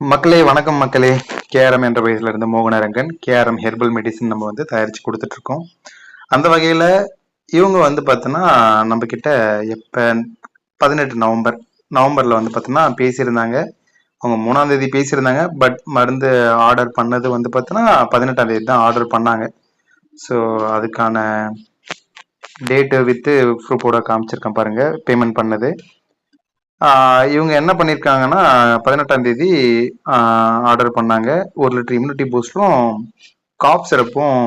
மக்களே வணக்கம் மக்களே. கேஆர்எம் என்ற வயசுல இருந்து மோகனரங்கன் கேஆர்எம் ஹெர்பல் மெடிசன் நம்ம வந்து தயாரிச்சு கொடுத்துட்டு இருக்கோம் அந்த வகையில இவங்க வந்து பார்த்தோன்னா நம்ம கிட்ட எப்ப பதினெட்டு நவம்பர் நவம்பர்ல வந்து பார்த்தோன்னா பேசியிருந்தாங்க. அவங்க மூணாம் தேதி பேசியிருந்தாங்க. பட் மருந்து ஆர்டர் பண்ணது வந்து பார்த்தோன்னா பதினெட்டாம் தேதி தான் ஆர்டர் பண்ணாங்க. ஸோ அதுக்கான டேட்டு வித்து ப்ரூஃபோட காமிச்சிருக்கேன் பாருங்க. பேமெண்ட் பண்ணது. இவங்க என்ன பண்ணியிருக்காங்கன்னா பதினெட்டாம் தேதி ஆர்டர் பண்ணாங்க. ஒரு லிட்டர் இம்யூனிட்டி பூஸ்டும் காப் சிரப்பும்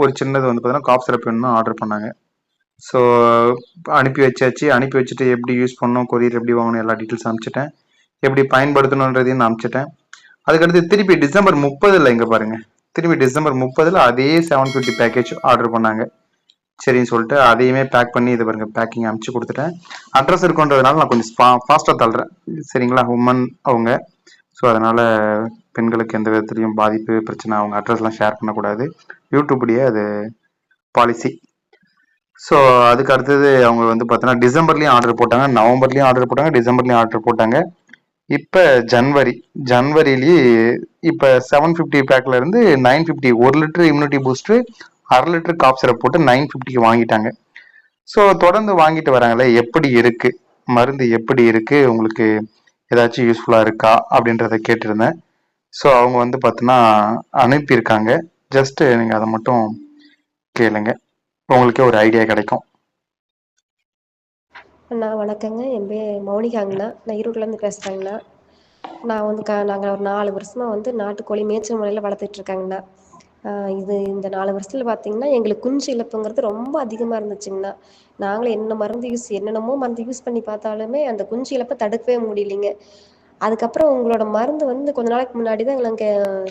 ஒரு சின்னது வந்து பார்த்தீங்கன்னா காப் சிறப்பு வேணும்னு ஆர்டர் பண்ணாங்க. ஸோ அனுப்பி வச்சாச்சு. அனுப்பி வச்சுட்டு எப்படி யூஸ் பண்ணணும் கொரியர் எப்படி வாங்கணும் எல்லா டீட்டெயில்ஸ் அனுப்பிச்சிட்டேன். எப்படி பயன்படுத்தணுன்றதையும் நான் அனுப்பிச்சிட்டேன். அதுக்கடுத்து திருப்பி டிசம்பர் முப்பதில் இங்கே பாருங்கள் திருப்பி டிசம்பர் முப்பதில் அதே செவன் ஃபிஃப்டி பேக்கேஜ் ஆர்டர் பண்ணாங்க. சரின்னு சொல்லிட்டு அதையுமே பேக் பண்ணி இது பாருங்க பேக்கிங் அனுப்பிச்சு கொடுத்துட்டேன். அட்ரஸ் இருக்குன்றதுனால நான் கொஞ்சம் ஃபாஸ்ட்டாக தள்ளுறேன். சரிங்களா? உமன் அவங்க. ஸோ அதனால் பெண்களுக்கு எந்த விதத்துலையும் பாதிப்பு பிரச்சனை அவங்க அட்ரஸ்லாம் ஷேர் பண்ணக்கூடாது. யூடியூப்லேயே அது பாலிசி ஸோ அதுக்கு அடுத்தது அவங்க வந்து பார்த்தோன்னா டிசம்பர்லேயும் ஆர்டர் போட்டாங்க நவம்பர்லேயும் ஆர்டர் போட்டாங்க டிசம்பர்லேயும் ஆர்டர் போட்டாங்க. இப்போ ஜன்வரி ஜன்வரிலேயே இப்போ செவன் ஃபிஃப்டி பேக்கில் இருந்து நைன் ஃபிஃப்டி ஒரு லிட்டர் இம்யூனிட்டி பூஸ்ட்டு அரை லிட்டர் காஃப் சிரப் போட்டு நைன் ஃபிஃப்டிக்கு வாங்கிட்டாங்க. ஸோ தொடர்ந்து வாங்கிட்டு வராங்களே எப்படி இருக்கு? மருந்து எப்படி இருக்கு? உங்களுக்கு ஏதாச்சும் யூஸ்ஃபுல்லாக இருக்கா? அப்படின்றத கேட்டிருந்தேன். ஸோ அவங்க வந்து பார்த்தீங்கன்னா அனுப்பியிருக்காங்க. ஜஸ்ட் நீங்கள் அதை மட்டும் கேளுங்க. உங்களுக்கே ஒரு ஐடியா கிடைக்கும். அண்ணா வணக்கங்க. என் பேர் மௌனிகாங்கண்ணா நான் ஈரோட்லேருந்து பேசுகிறேங்கண்ணா நான் வந்து க நாங்கள் ஒரு நாலு வருஷமாக வந்து நாட்டுக்கோழி மேய்ச்சல் முறையில் வளர்த்துட்ருக்காங்கண்ணா இது இந்த நாலு வருஷத்தில் பார்த்தீங்கன்னா எங்களுக்கு குஞ்சு இழப்புங்கிறது ரொம்ப அதிகமாக இருந்துச்சுங்கண்ணா. நாங்களும் என்ன மருந்து யூஸ் என்னென்னமோ மருந்து யூஸ் பண்ணி பார்த்தாலுமே அந்த குஞ்சு இழப்பை தடுக்கவே முடியலைங்க. அதுக்கப்புறம் உங்களோட மருந்து வந்து கொஞ்ச நாளைக்கு முன்னாடி தான் எங்களுக்கு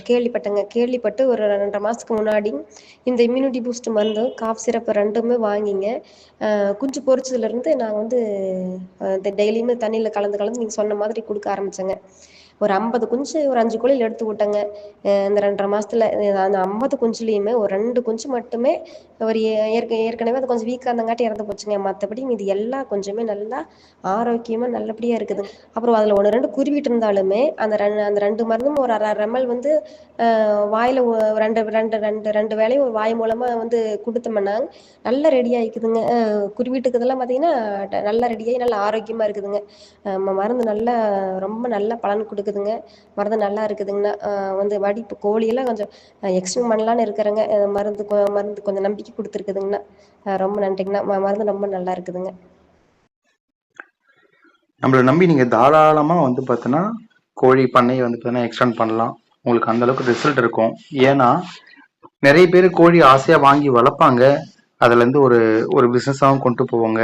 கேள்விப்பட்டேங்க. கேள்விப்பட்டு ஒரு ரெண்டரை மாதத்துக்கு முன்னாடி இந்த இம்யூனிட்டி பூஸ்ட் மருந்து காஃப் சிரப்பு ரெண்டுமே வாங்கிங்க. குஞ்சு பொரிச்சதுலேருந்து நான் வந்து டெய்லியுமே தண்ணியில் கலந்து கலந்து நீங்கள் சொன்ன மாதிரி கொடுக்க ஆரம்பித்தேங்க ஒரு ஐம்பது குஞ்சு ஒரு அஞ்சு கோழியில் எடுத்து விட்டேங்க. இந்த ரெண்டரை மாசத்துல அந்த ஐம்பது குஞ்சுலையுமே ஒரு ரெண்டு குஞ்சு மட்டுமே ஒரு ஏற்க ஏற்கனவே அது கொஞ்சம் வீக்காக இருந்தங்காட்டி இறந்து போச்சுங்க. மற்றபடி மீதி எல்லா கொஞ்சமே நல்லா ஆரோக்கியமாக நல்லபடியாக இருக்குது. அப்புறம் அதில் ஒன்று ரெண்டு குருவிட்டு இருந்தாலுமே அந்த ரெண்டு அந்த ரெண்டு மருந்தும் ஒரு அரை ரெமல் வந்து வாயில் வாயில ரெண்டு ரெண்டு ரெண்டு ரெண்டு வேளையும் ஒரு வாய் மூலமாக வந்து கொடுத்தோம்னா நல்லா ரெடி ஆகிக்குதுங்க குருவிட்டுக்கிறதெல்லாம் பார்த்தீங்கன்னா ட- நல்லா ரெடியாகி நல்லா ஆரோக்கியமாக இருக்குதுங்க. மருந்து நல்லா ரொம்ப நல்லா பலன் கொடுக்குது. இருக்குதுங்க. மருந்து நல்லா இருக்குதுங்கண்ணா வந்து வடி இப்போ கோழியெல்லாம் கொஞ்சம் எக்ஸ்டெண்ட் பண்ணலான்னு இருக்கிறேங்க. மருந்து மருந்து கொஞ்சம் நம்பிக்கை கொடுத்துருக்குதுங்கண்ணா ரொம்ப நன்றிங்கண்ணா. மருந்து ரொம்ப நல்லா இருக்குதுங்க. நம்மளை நம்பி நீங்கள் தாராளமாக வந்து பார்த்தீங்கன்னா கோழி பண்ணையை வந்து பார்த்தீங்கன்னா எக்ஸ்டெண்ட் பண்ணலாம். உங்களுக்கு அந்த அளவுக்கு ரிசல்ட் இருக்கும். ஏன்னா நிறைய பேர் கோழி ஆசையாக வாங்கி வளர்ப்பாங்க. அதுலேருந்து ஒரு ஒரு பிஸ்னஸாகவும் கொண்டு போவாங்க.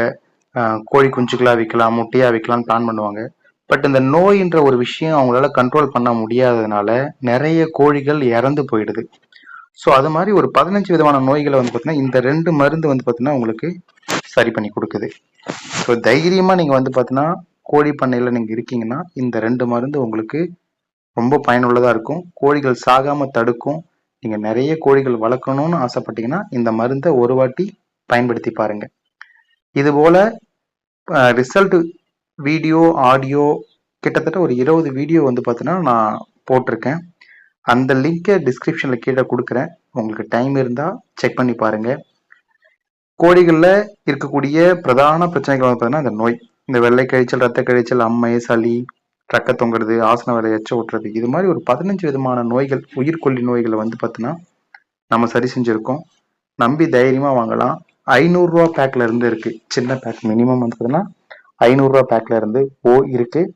கோழி குஞ்சுகளாக விற்கலாம் முட்டையாக விற்கலாம்னு பிளான் பண்ணுவாங்க. பட் இந்த நோயின்ற ஒரு விஷயம் அவங்களால கண்ட்ரோல் பண்ண முடியாததுனால நிறைய கோழிகள் இறந்து போயிடுது. ஸோ அது மாதிரி ஒரு பதினஞ்சு விதமான நோய்களை வந்து பார்த்தீங்கன்னா இந்த ரெண்டு மருந்து வந்து பார்த்தீங்கன்னா உங்களுக்கு சரி பண்ணி கொடுக்குது. ஸோ தைரியமாக நீங்கள் வந்து பார்த்தீங்கன்னா கோழி பண்ணையில் நீங்கள் இருக்கீங்கன்னா இந்த ரெண்டு மருந்து உங்களுக்கு ரொம்ப பயனுள்ளதாக இருக்கும். கோழிகள் சாகாமல் தடுக்கும். நீங்கள் நிறைய கோழிகள் வளர்க்கணும்னு ஆசைப்பட்டீங்கன்னா இந்த மருந்தை ஒரு வாட்டி பயன்படுத்தி பாருங்கள் இதுபோல் ரிசல்ட்டு ரிசல்ட் வீடியோ ஆடியோ கிட்டத்தட்ட ஒரு இருபது வீடியோ வந்து பார்த்தீங்கன்னா நான் போட்டிருக்கேன். அந்த லிங்கை டிஸ்கிரிப்ஷனில் கீழே கொடுக்குறேன். உங்களுக்கு டைம் இருந்தால் செக் பண்ணி பாருங்கள் கோழிகளில் இருக்கக்கூடிய பிரதான பிரச்சனைகள் வந்து பார்த்தீங்கன்னா இந்த நோய். இந்த வெள்ளை கழிச்சல் ரத்த கழிச்சல் அம்மை சளி ரக்க தொங்குறது ஆசன வேலை எச்ச ஓட்டுறது இது மாதிரி ஒரு பதினஞ்சு விதமான நோய்கள் உயிர்கொல்லி நோய்களை வந்து பார்த்தீங்கன்னா நம்ம சரி செஞ்சுருக்கோம். நம்பி தைரியமாக வாங்கலாம். ஐநூறுரூவா பேக்கில் இருந்து இருக்குது சின்ன பேக் மினிமம் வந்து பார்த்தீங்கன்னா ஐநூறுரூவா பேக்கில் இருந்து ஓ இருக்குது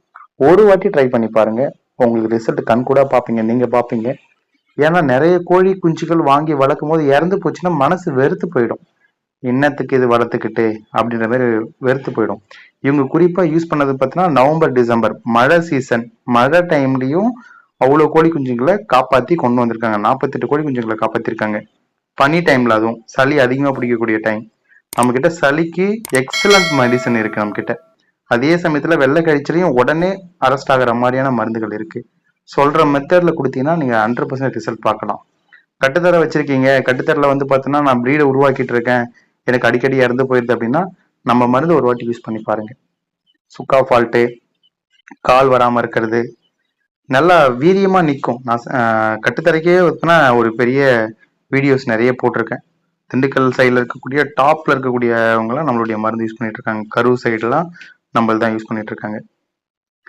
ஒரு வாட்டி ட்ரை பண்ணி பாருங்கள் உங்களுக்கு ரிசல்ட் கண் கூட பார்ப்பீங்க நீங்கள் பார்ப்பீங்க. ஏன்னா நிறைய கோழி குஞ்சுகள் வாங்கி வளர்க்கும் போது இறந்து போச்சுன்னா மனசு வெறுத்து போயிடும். என்னத்துக்கு இது வளர்த்துக்கிட்டு அப்படின்ற மாதிரி வெறுத்து போயிடும். இவங்க குறிப்பாக யூஸ் பண்ணது பார்த்தீங்கன்னா நவம்பர் டிசம்பர். மழை சீசன் மழை டைம்லையும் அவ்வளோ கோழி குஞ்சுங்களை காப்பாற்றி கொண்டு வந்திருக்காங்க. நாற்பத்தெட்டு கோழி குஞ்சுங்களை காப்பாற்றிருக்காங்க பனி டைமில் அதுவும் சளி அதிகமாக பிடிக்கக்கூடிய டைம் நம்மக்கிட்ட சளிக்கு எக்ஸலண்ட் மெடிசன் இருக்குது நம்மக்கிட்ட அதே சமயத்தில் வெள்ளை கழிச்சலையும் உடனே அரெஸ்ட் ஆகிற மாதிரியான மருந்துகள் இருக்கு. சொல்ற மெத்தடில் கொடுத்தீங்கன்னா நீங்கள் ஹண்ட்ரட் பர்சன்ட் ரிசல்ட் பார்க்கலாம். கட்டுத்தர வச்சிருக்கீங்க. கட்டுத்தரில் வந்து பார்த்தீங்கன்னா நான் ப்ரீடை உருவாக்கிட்டு இருக்கேன். எனக்கு அடிக்கடி இறந்து போயிருது அப்படின்னா நம்ம மருந்து ஒரு வாட்டி யூஸ் பண்ணி பாருங்க. சுக்கா ஃபால்ட்டு கால் வராமல் இருக்கிறது. நல்லா வீரியமாக நிற்கும் நான் கட்டுத்தரைக்கே பார்த்தீங்கன்னா ஒரு பெரிய வீடியோஸ் நிறைய போட்டிருக்கேன். திண்டுக்கல் சைடில் இருக்கக்கூடிய டாப்பில் இருக்கக்கூடியவங்களாம் நம்மளுடைய மருந்து யூஸ் பண்ணிட்டு இருக்காங்க. கரூர் சைடெலாம் நம்மள தான் யூஸ் பண்ணிட்டு இருக்காங்க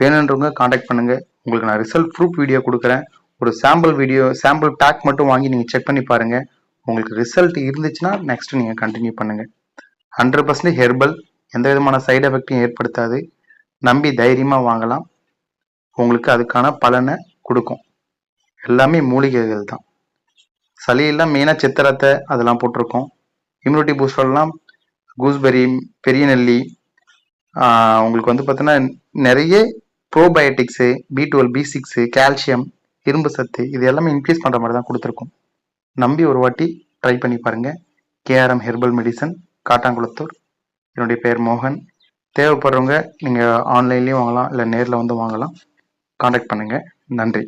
வேணுன்றவங்க காண்டாக்ட் பண்ணுங்க. உங்களுக்கு நான் ரிசல்ட் ப்ரூஃப் வீடியோ கொடுக்குறேன். ஒரு சாம்பிள் வீடியோ சாம்பிள் பேக் மட்டும் வாங்கி நீங்கள் செக் பண்ணி பாருங்க. உங்களுக்கு ரிசல்ட் இருந்துச்சுன்னா நெக்ஸ்ட் நீங்கள் கண்டினியூ பண்ணுங்க. ஹண்ட்ரட் பர்சன்ட் ஹெர்பல் எந்த விதமான சைடு எஃபெக்ட்டையும் ஏற்படுத்தாது. நம்பி தைரியமாக வாங்கலாம். உங்களுக்கு அதுக்கான பலனை கொடுக்கும். எல்லாமே மூலிகைகள் தான். சளியெல்லாம் மெயினாக சித்திரத்தை அதெல்லாம் போட்டிருக்கோம். இம்யூனிட்டி பூஸ்டர்லாம் கூஸ்பெரி பெரிய நெல்லி உங்களுக்கு வந்து பார்த்தீங்கன்னா நிறைய probiotics B twelve B six calcium இரும்பு சத்து இது எல்லாமே இன்க்ரீஸ் பண்ணுற மாதிரி தான் கொடுத்துருக்கோம். நம்பி ஒரு வாட்டி ட்ரை பண்ணி பாருங்கள் கேஆர்எம் ஹெர்பல் மெடிசன் காட்டாங்குளத்தூர். என்னுடைய பேர் மோகன். தேவைப்படுறவங்க நீங்கள் ஆன்லைன்லேயும் வாங்கலாம் இல்லை நேரில் வந்து வாங்கலாம். காண்டாக்ட் பண்ணுங்கள் நன்றி.